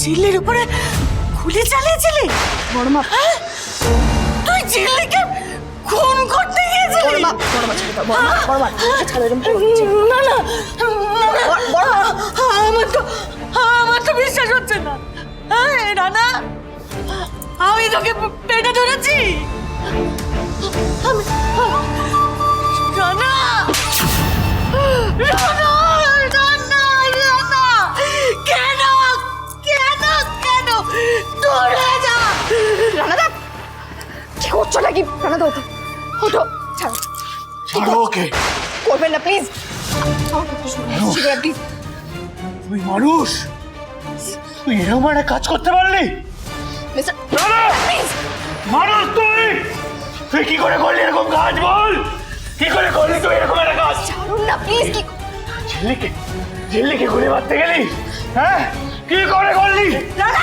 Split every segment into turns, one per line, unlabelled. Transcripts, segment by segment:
ঝিল্লির উপরে গুলি চালিয়েছিলি?
বড় মা
হ্যাঁ? তুই ঝিল্লিকে খুন করতে গিয়েছিলি?
বড় মা বড় মা ছেড়ে দাও, বড় মা মা ছাড়ো এরকম না।
না
মা।
আমার তো আমার তো বিশ্বাস হচ্ছে না। হ্যাঁ রানা আমি তোকে পেটে ধরেছি। আমি
নাকি রানাদা ওঠো ওঠো ছাড়ো।
ছাড়ো ওকে।
করবেন না প্লিজ
তুই মানুষ তুই এরকম একটা কাজ করতে পারলি? মানুষ তুই! তুই কি করে করলি এরকম কাজ বল? কি করে করলি তুই এরকম একটা কাজ?
ছাড়ুন না প্লিজ কি
ঝিল্লিকে ঝিল্লিকে ঘুরে মারতে গেলি? হ্যাঁ? কি করে করলি?
রানা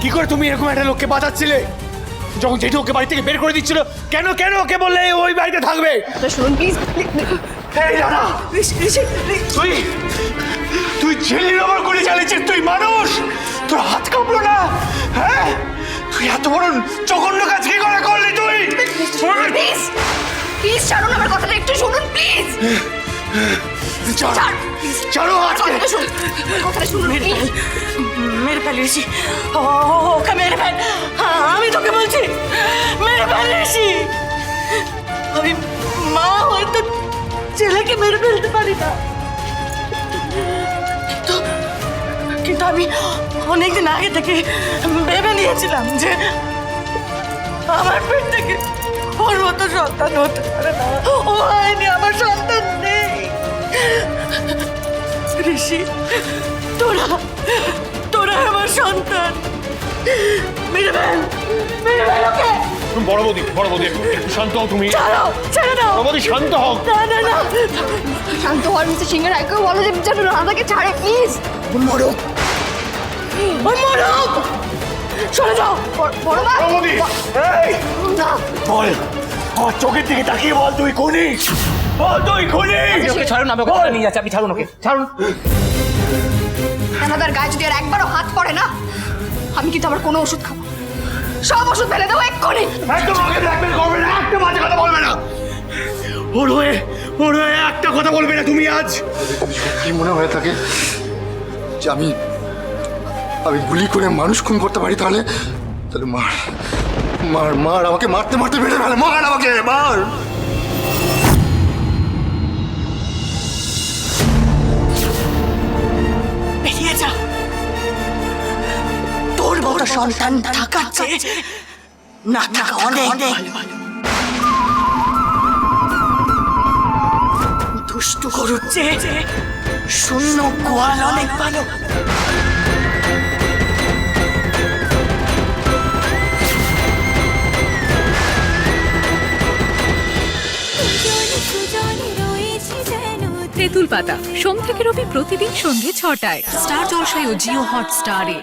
কি করে তুমি এরকম একটা লোককে বাঁচাচ্ছিলে? যখন জেঠু ওকে বাড়ি থেকে বের করে দিচ্ছিল কেন কেন ওকে বললে ওই বাড়িতে থাকবে
শুনুন প্লিজ
তুই তুই ঝিল্লির ওপর গুলি চালিয়েছিস তুই মানুষ তোর হাত কাঁপলো না হ্যাঁ তুই এত বড় জঘন্য কাজ কি করে করলি তুই
প্লিজ প্লিজ ছাড়ুন আমার কথাটা একটু শুনুন প্লিজ
ছাড়ো আজকে।
মেরে ফেলিয়েছি ও ওকে মেরে ফেল। হ্যাঁ, আমি তোকে বলছি মেরে ফেলিয়েছি আমি মা হয়তো ছেলেকে মেরে ফেলতে পারি না। কিন্তু কিন্তু আমি অনেকদিন আগে থেকে ভেবে নিয়েছিলাম যে আমার পেট থেকে ওর মতো সন্তান হতে পারে না। ও হয়নি আমার সন্তান নেই। ঋষি তোরা তোরা আমার সন্তান। মেরে ফেল মেরে ফেল ওকে।
বড় বৌদি বড় বৌদি একটু একটু শান্ত হও তুমি।
ছাড়ো ছেড়ে দাও।
বড় বৌদি শান্ত হও।
না না না।
শান্ত হওয়ার মিস্টার সিংহের একেও বলো যে যেন রানাদাকে ছাড়ে প্লিজ। মরো
মরক। সরে যাও।
বড় মা।
বড় বৌদি এই!
না।
বল আমার চোখের দিকে তাকিয়ে বল তুই খুনি বল তুই খুনি
ওকে ছাড়ুন আমি ওকে নিয়ে যাচ্ছি আপনি ছাড়ুন ওকে। ছাড়ুন।
রানাদার গায়ে যদি আর একবারও হাত পড়ে না আমি কিন্তু আমার কোনো ওষুধ খাব। সব ওষুধ ফেলে দেবো এক্ষুনি।
একদম আগে ব্ল্যাকমেল করবে না একটা বাজে কথা বলবে না। ওর হয়ে ওর হয়ে একটা কথা বলবে না তুমি আজ।
কি মনে হয়ে থাকে যে আমি আমি গুলি করে মানুষ খুন করতে পারি তাহলে? তাহলে মার মার মার আমাকে মারতে মারতে বেড়ে ফেলে মার আমাকে মার।
সন্তান থাকার চেয়ে না থাকা অনেক। ভালো। দুষ্টু গরুর চেয়ে শূন্য গোয়াল অনেক ভালো।
তেঁতুল পাতা সোম থেকে রবি প্রতিদিন সন্ধ্যে ছটায়। স্টার জলসায় ও জিও হটস্টারে।